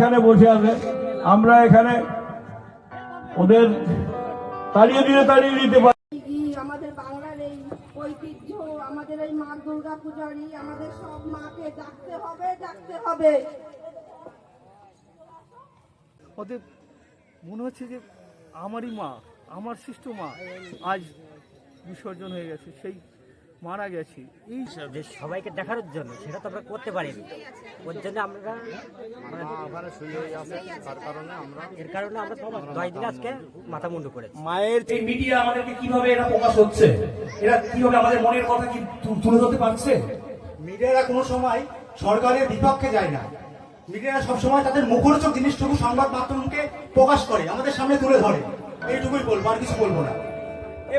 এখানে বসে আছে। আমরা এখানে ওদের তাড়িয়ে দিলে তাড়িয়ে দিতে পারি। আমাদের বাংলার এই ঐতিহ্য আমাদের এই মা দুর্গা পূজারই আমাদের সব মাকে ডাকতে হবে ডাকতে হবে। ওদের মনে হচ্ছে যে আমারই মা আমার সৃষ্ট মা আজ বিসর্জন হয়ে গেছে। সেই মারা গেছে। এই যে সবাইকে দেখানোর জন্য সেটা তো আমরা করতে পারিনি। ওর জন্য আমরা এর কারণে আমরা দশ দিন আজকে মাথা মুন্ডু করেছি। মায়ের এই মিডিয়া আমাদেরকে কীভাবে এরা প্রকাশ হচ্ছে? এরা কীভাবে আমাদের মনের কথা কি তুলে ধরতে পারছে? মিডিয়ারা কোনো সময় সরকারের বিপক্ষে যায় না। মিডিয়ারা সবসময় তাদের মুখরোচক জিনিসটুকু সংবাদ মাধ্যমকে প্রকাশ করে আমাদের সামনে তুলে ধরে। এইটুকুই বলব আর কিছু বলব না।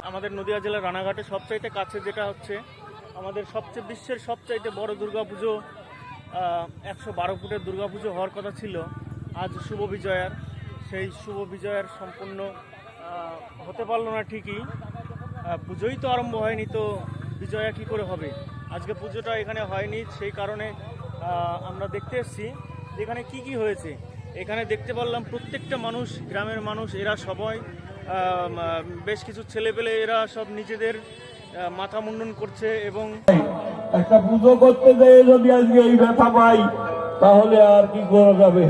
আমাদের নদীয়া জেলার রানাঘাটে সবচাইতে কাছে যেটা হচ্ছে, আমাদের সবচেয়ে বিশ্বের সবচাইতে বড় দুর্গাপুজো একশো বারো ফুটের দুর্গাপুজো হওয়ার কথা ছিল। আজ শুভ বিজয়ার। সেই শুভ বিজয়ার সম্পূর্ণ হতে পারল না ঠিকই। পুজোই তো আরম্ভ হয়নি, তো বিজয়া কি করে হবে? আজকে পুজোটা এখানে হয়নি, সেই কারণে আমরা দেখতে এসেছি এখানে কি কি হয়েছে। এখানে দেখতে পারলাম প্রত্যেকটা মানুষ, গ্রামের মানুষ, এরা সবাই বেশ কিছু ছেলেপেলে এরা সব নিজেদের মাথা মুন্ডন করছে এবং একটা পুজো করতে যেয়ে যদি আজকে এই ব্যথা পাই, তাহলে আর কি করা যাবে?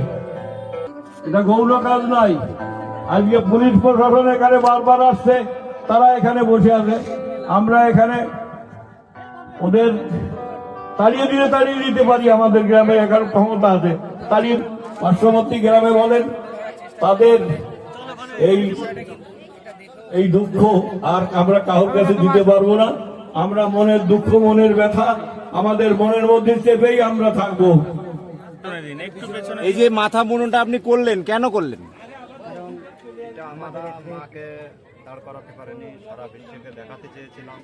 এটা গৌণ কাজ নাই আজকে পুলিশ প্রশাসন এখানে বারবার আসছে, তারা এখানে বসে আছে। আমরা এখানে ওদের তাড়িয়ে দিলে তাড়িয়ে দিতে পারি, আমাদের গ্রামে এখানে ক্ষমতা আছে। তাড়িয়ে পার্শ্ববর্তী গ্রামে বলেন, তাদের এই এই দুঃখ আর আমরা কারোর কাছে দিতে পারব না। আমরা মনের দুঃখ মনের ব্যথা আমাদের মনের মধ্যে চেপেই আমরা থাকব। এই যে মাথা মুন্ডনটা আপনি করলেন কেন করলেন? মাকে দাঁড় করাতে পারেনি সারা বিশ্বকে দেখাতে চেয়েছিলাম।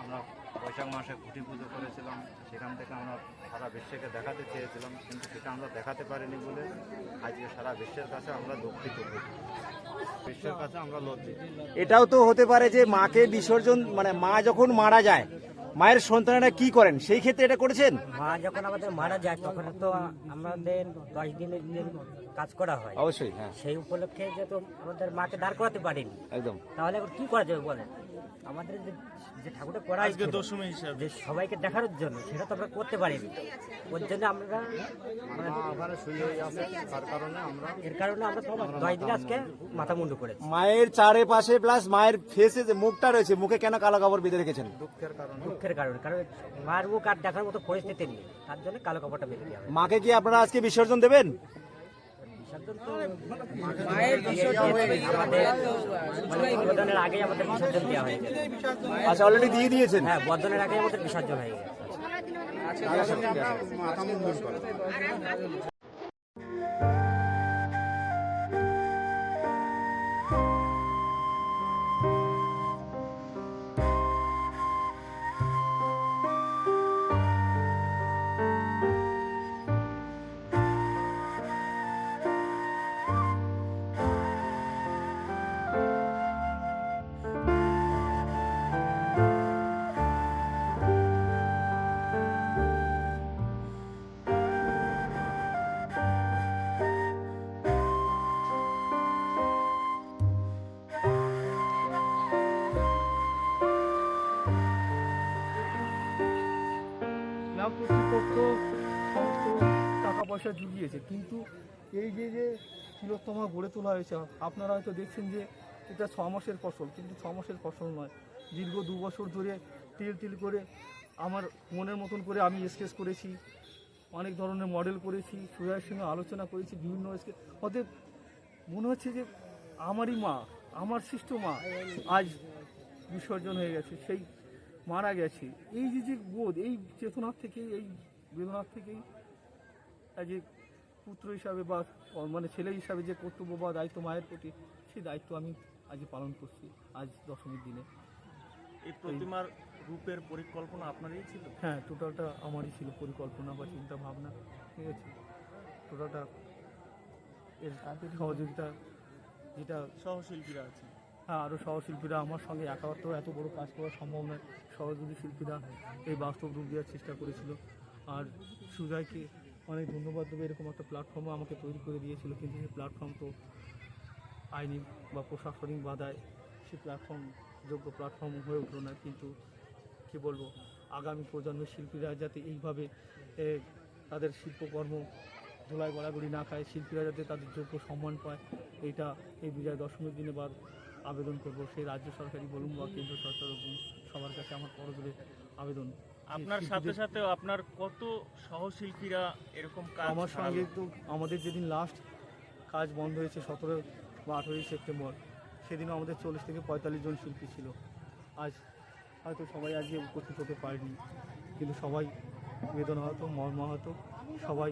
আমরা বৈশাখ মাসে খুঁটি পুজো করেছিলাম সেখান থেকে আমরা সারা বিশ্বকে দেখাতে চেয়েছিলাম কিন্তু সেটা আমরা দেখাতে পারিনি বলে আজকে সারা বিশ্বের কাছে আমরা দুঃখিত। বিশ্বের কাছে আমরা লজ্জিত। এটাও তো হতে পারে যে মাকে বিসর্জন মানে মা যখন মারা যায় মায়ের সন্তানেরা কি করেন? সেই ক্ষেত্রে এটা করেছেন? মা যখন আমাদের মারা যায় তখন তো আমাদের দশ দিনের দিন কাজ করা হয়। অবশ্যই হ্যাঁ। সেই উপলক্ষে যেহেতু আমাদের মাকে দাঁড় করাতে পারিনি একদম। তাহলে এখন কি করা যাবে বলেন? আমাদের যে ঠাকুরটা করা আজকে দশমী হিসাবে। যে সবাইকে দেখানোর জন্য সেটা তো আমরা করতে পারিনি। ওর জন্য আমরা মানে মা শুয়ে আছে তার কারণে আমরা এর কারণে আমরা দশ দিন আজকে মাথা মুন্ডু করেছি। মায়ের চারিপাশে প্লাস মায়ের ফেসে যে মুখটা রয়েছে মুখে কেন কালো কাপড় বেঁধে রেখেছেন? দুঃখের কারণে। দুঃখের কারণে কারণ মার মুখ আর দেখার মতো পরিস্থিতি নেই তার জন্য কালো কাপড়টা বেঁধে মাকে কি আপনারা আজকে বিসর্জন দেবেন? বিসর্জন তো আমাদের মানে বিসর্জন দেওয়া হয়ে গেছে আচ্ছা অলরেডি দিয়ে দিয়েছেন হ্যাঁ বর্ধনের আগে আমাদের বিসর্জন হয়ে গেছে পয়সা জুগিয়েছে। কিন্তু এই যে যে তিলোত্তমা গড়ে তোলা হয়েছে, আপনারা হয়তো দেখছেন যে এটা ছ মাসের ফসল, কিন্তু ছ মাসের ফসল নয়। দীর্ঘ দু বছর ধরে তিল তিল করে আমার মনের মতন করে আমি স্কেচ করেছি, অনেক ধরনের মডেল করেছি, সুজয়ের সঙ্গে আলোচনা করেছি, বিভিন্ন স্কেচ ওদের মনে হচ্ছে যে আমারই মা, আমার সৃষ্ট মা আজ বিসর্জন হয়ে গেছে, সেই মারা গেছে। এই যে যে বোধ, এই চেতনার থেকেই, এই বেদনার থেকেই আজ যে পুত্র হিসাবে বা মানে ছেলে হিসাবে যে কর্তব্য বা দায়িত্ব মায়ের প্রতি সেই দায়িত্ব আমি আজ পালন করছি আজ দশমীর দিনে। এই প্রতিমার রূপের পরিকল্পনা আপনারই ছিল? হ্যাঁ টোটালটা আমারই ছিল পরিকল্পনা বা চিন্তা ভাবনা ঠিক আছে? টোটালটা এর সহযোগিতা যেটা সহশিল্পীরা আছে হ্যাঁ আরও সহশিল্পীরা আমার সঙ্গে একাত্র এত বড় কাজ করা সম্ভব নয়। সহযোগী শিল্পীরা এই বাস্তব রূপ দেওয়ার চেষ্টা করেছিল। আর সুজয়কে অনেক ধন্যবাদ দেবে। এরকম একটা প্ল্যাটফর্মও আমাকে তৈরি করে দিয়েছিল। কিন্তু সেই প্ল্যাটফর্ম তো আইনি বা প্রশাসনিক বাধায় সেই প্ল্যাটফর্ম যোগ্য প্ল্যাটফর্ম হয়ে উঠল না। কিন্তু কি বলব, আগামী প্রজন্মের শিল্পীরা যাতে এইভাবে তাদের শিল্পকর্ম ধুলাই গড়াগড়ি না খায়, শিল্পীরা যাতে তাদের যোগ্য সম্মান পায় এইটা এই বিজয় দশমীর দিনে বাদ আবেদন করব। সেই রাজ্য সরকারই বলুন বা কেন্দ্র সরকার বলুন, সবার কাছে আমার করজোরে আবেদন। আপনার সাথে সাথে আপনার কত সহশিল্পীরা এরকম কাজ আমার সঙ্গে তো আমাদের যেদিন লাস্ট কাজ বন্ধ হয়েছে সতেরো বা আঠেরোই সেপ্টেম্বর সেদিনও আমাদের চল্লিশ থেকে পঁয়তাল্লিশ জন শিল্পী ছিল। আজ হয়তো সবাই আজকে উপস্থিত হতে পারেনি কিন্তু সবাই বেদনাহত মর্মাহত সবাই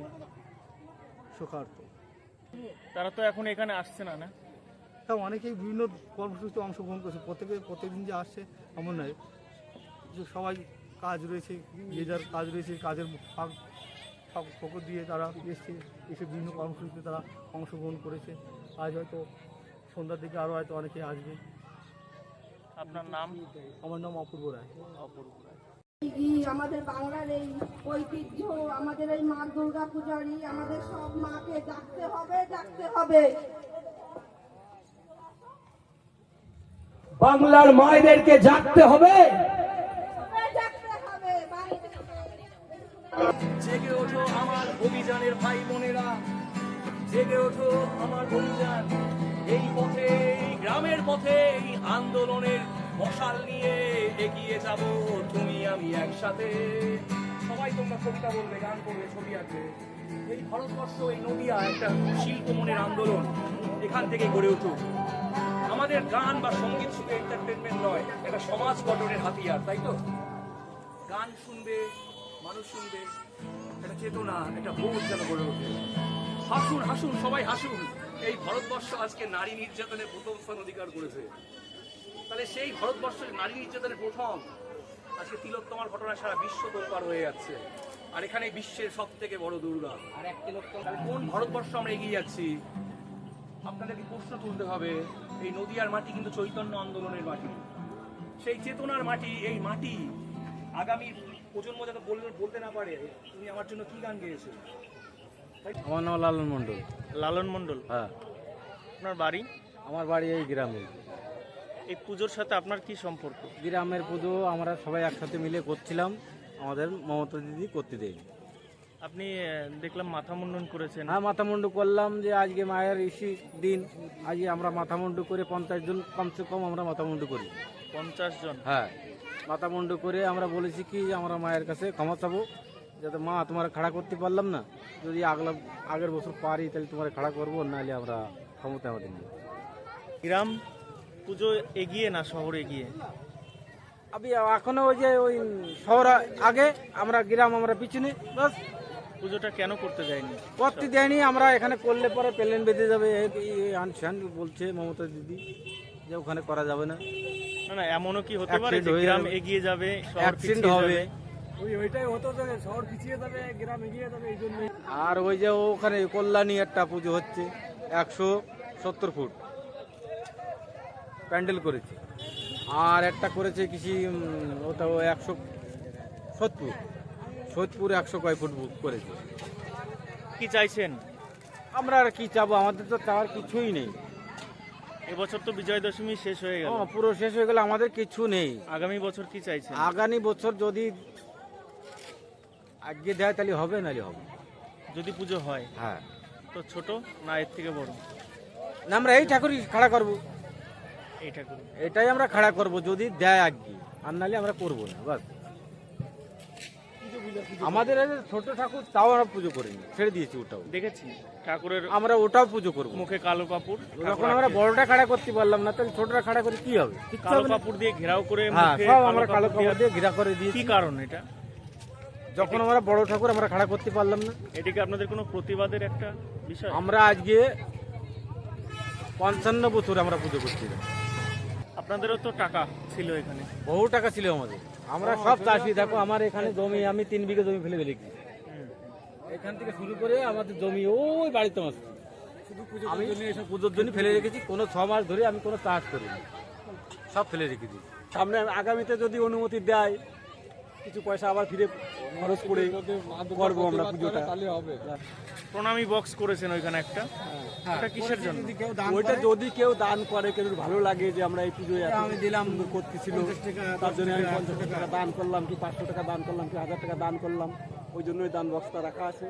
শোকার্ত। তারা তো এখন এখানে আসছে না না? তা অনেকেই বিভিন্ন কর্মসূচিতে অংশগ্রহণ করছে প্রত্যেকে প্রত্যেকদিন যে আসছে এমন নয়। যে সবাই কাজ রয়েছে যে যার কাজ রয়েছে কাজের ফাঁক ফাঁক ফোকর দিয়ে তারা এসছে এসে বিভিন্ন কর্মসূচিতে তারা অংশগ্রহণ করেছে। আজ হয়তো সন্ধ্যার দিকে আরও হয়তো অনেকে আসবে। আপনার নাম? আমার নাম অপূর্ব রায়। অপূর্ব রায়। আমাদের বাংলার এই ঐতিহ্য আমাদের এই মা দুর্গা পূজারই আমাদের সব মাকে ডাকতে হবে ডাকতে হবে। বাংলার মায়েদেরকে জাগতে হবে। অভিযানের ভাই বোনেরা, জেগে ওঠো আমার অভিযান। এই পথে, এই গ্রামের পথে, এই আন্দোলনের মশাল নিয়ে এগিয়ে যাব তুমি, আমি একসাথে। সবাই তোমরা কবিতা বলবে, গান করবে, ছবি আঁকবে। এই ভারতবর্ষ, এই নদিয়া একটা শিল্প মনের আন্দোলন। এখান থেকে গড়ে উঠুক। আমাদের গান বা সংগীত শুধু এন্টারটেনমেন্ট নয়, এটা সমাজ গঠনের হাতিয়ার, তাই তো? গান শুনবে, মানুষ শুনবে। একটা চেতনা একটা বোধ যেন গড়ে ওঠে। হাসুন হাসুন সবাই হাসুন। এই ভারতবর্ষ আজকে নারী নির্যাতনের প্রথম স্থান অধিকার করেছে। তাহলে সেই ভারতবর্ষের নারী নির্যাতনের প্রথম আজকে তিলোত্তমার ঘটনা সারা বিশ্ব তোলপার হয়ে যাচ্ছে। আর এখানে বিশ্বের সব থেকে বড় দুর্গা। আর এক তিলোত্তম কোন ভারতবর্ষ আমরা এগিয়ে যাচ্ছি? আপনাদেরকে প্রশ্ন তুলতে হবে এই নদিয়ার মাটি কিন্তু চৈতন্য আন্দোলনের মাটি। সেই চেতনার মাটি এই মাটি আগামী প্রজন্ম যাতে বলতে বলতে না পারে তুমি আমার জন্য কি গান গেয়েছো? আমার নাম লালন মণ্ডল। লালন মণ্ডল? হ্যাঁ। আপনার বাড়ি? আমার বাড়ি এই গ্রামে। এই পুজোর সাথে আপনার কি সম্পর্ক? গ্রামের পুজো আমরা সবাই একসাথে মিলে করছিলাম। আমাদের মমতা দিদি করতে দেয়নি। আপনি দেখলাম মাথা মুন্ডন করেছেন। হ্যাঁ মাথামুন্ডু করলাম যে আজকে মায়ের ইসি দিন। আজকে আমরা মাথামুন্ডু করে পঞ্চাশ জন কমসে কম আমরা মাথামুন্ডু করি। পঞ্চাশ জন? হ্যাঁ। মাথামুন্ডু করে আমরা বলেছি কি যে আমরা মায়ের কাছে ক্ষমা চাবো যাতে মা তোমার খাড়া করতে পারলাম না। যদি আগলা আগের বছর পারি তাহলে তোমার খাড়া করব নাহলে আমরা ক্ষমতা আমাদের নেই গ্রাম পুজো এগিয়ে না শহর এগিয়ে? আমি এখনও ওই যে ওই শহর আগে আমরা গ্রাম আমরা পিছনে বাস। পুজোটা কেন করতে যায়নি? করতে দেয়নি আমরা এখানে করলে পরে প্লেন বেঁধে যাবে আনসান বলছে মমতা দিদি। যে ওখানে করা যাবে না। না না এমনও কি হতে পারে যে গ্রাম এগিয়ে যাবে শহর অ্যাক্সিডেন্ট পিছিয়ে হবে। যাবে আর ওই যে ওখানে কল্যাণী একটা পুজো হচ্ছে একশো সত্তর ফুট। প্যান্ডেল করেছে। আর একটা করেছে কিছু ওটা একশো সত্তর। সত্তর একশো কয় ফুট বুক করেছে। কি চাইছেন? আমরা আর কি চাবো? আমাদের তো চাওয়ার কিছুই নেই। এবছর তো বিজয় দশমী শেষ হয়ে গেল। পুরো শেষ হয়ে গেলে আমাদের কিছু নেই। আগামী বছর কি চাইছেন? আগামী বছর যদি আগে দেয় তাহলে হবে নাহলে হবে। যদি পুজো হয় হ্যাঁ। তো ছোট না এর থেকে বড়? না আমরা এই ঠাকুরই খাড়া করব। এই ঠাকুর এটাই আমরা খাড়া করব যদি দেয় আগে। আর নাহলে আমরা করব না বাস। আমাদের ছোট ঠাকুর তাও আমরা পুজো করিনি। ছেড়ে দিয়েছি ওটাও। দেখেছি ঠাকুরের আমরা ওটাও পুজো করব। মুখে কালো কাপড় যখন আমরা বড়টা খাড়া করতে পারলাম না তাহলে ছোটটা খাড়া করে কি হবে? কালো কাপড় দিয়ে ঘেরাও করে হ্যাঁ সব আমরা কালো কাপড় দিয়ে ঘিরা করে দিয়েছি। কি কারণ এটা? যখন আমরা বড় ঠাকুর আমরা খাড়া করতে পারলাম না। এটা কি আপনাদের কোনো প্রতিবাদের একটা বিষয়? আমরা আজকে পঞ্চান্ন বছর আমরা পুজো করছি আপনাদেরও তো টাকা ছিল এখানে। বহু টাকা ছিল আমাদের। আমরা সব চাষি দেখো আমার এখানে জমি আমি তিন বিঘা জমি ফেলে ফেলেছি এখান থেকে শুরু করে আমাদের জমি ওই বাড়িতে মাছ। আমি পুজোর জন্য ফেলে রেখেছি কোনো ছ মাস ধরে আমি কোনো চাষ করিনি। সব ফেলে রেখেছি। সামনে আগামীতে যদি অনুমতি দেয় কিছু পয়সা আবার ফিরে খরচ করে করব আমরা পুজোটা। প্রণামী বক্স করেছেন ওইখানে একটা। জন্য ওইটা যদি কেউ দান করে কেউ ভালো লাগে যে আমরা এই পুজোয় আমি দিলাম করতেছিল তার জন্য আমি পঞ্চাশ টাকা। দান করলাম কি পাঁচশো টাকা দান করলাম কি হাজার টাকা দান করলাম ওই জন্যই দান বক্সটা রাখা আছে।